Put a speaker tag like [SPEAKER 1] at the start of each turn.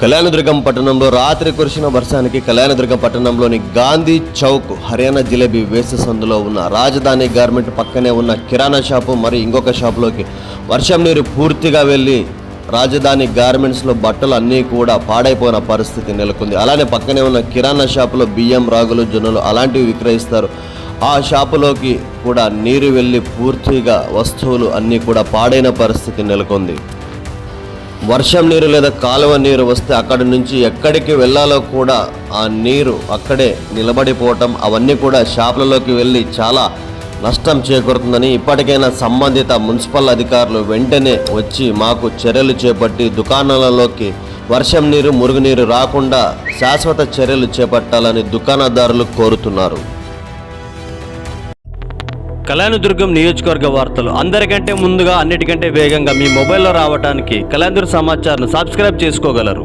[SPEAKER 1] కళ్యాణదుర్గం పట్టణంలో రాత్రి కురిసిన వర్షానికి కళ్యాణదుర్గం పట్టణంలోని గాంధీ చౌక్ హర్యానా జిలేబీ వేససందులో సందులో ఉన్న రాజధాని గార్మెంట్ పక్కనే ఉన్న కిరాణా షాపు మరియు ఇంకొక షాపులోకి వర్షం నీరు పూర్తిగా వెళ్ళి రాజధాని గార్మెంట్స్లో బట్టలు అన్నీ కూడా పాడైపోయిన పరిస్థితి నెలకొంది. అలానే పక్కనే ఉన్న కిరాణా షాపులో బియ్యం రాగులు జొన్నలు అలాంటివి విక్రయిస్తారు. ఆ షాపులోకి కూడా నీరు వెళ్ళి పూర్తిగా వస్తువులు అన్నీ కూడా పాడైన పరిస్థితి నెలకొంది. వర్షం నీరు లేదా కాలువ నీరు వస్తే అక్కడి నుంచి ఎక్కడికి వెళ్ళాలో కూడా ఆ నీరు అక్కడే నిలబడిపోవటం అవన్నీ కూడా షాపులలోకి వెళ్ళి చాలా నష్టం చేకూరుతుందని ఇప్పటికైనా సంబంధిత మున్సిపల్ అధికారులు వెంటనే వచ్చి మాకు చర్యలు చేపట్టి దుకాణాలలోకి వర్షం నీరు మురుగునీరు రాకుండా శాశ్వత చర్యలు చేపట్టాలని దుకాణదారులు కోరుతున్నారు.
[SPEAKER 2] కళ్యాణదుర్గం నియోజకవర్గ వార్తలు అందరికంటే ముందుగా అన్నిటికంటే వేగంగా మీ మొబైల్లో రావడానికి కళ్యాణదుర్గ సమాచారం సబ్స్క్రైబ్ చేసుకోగలరు.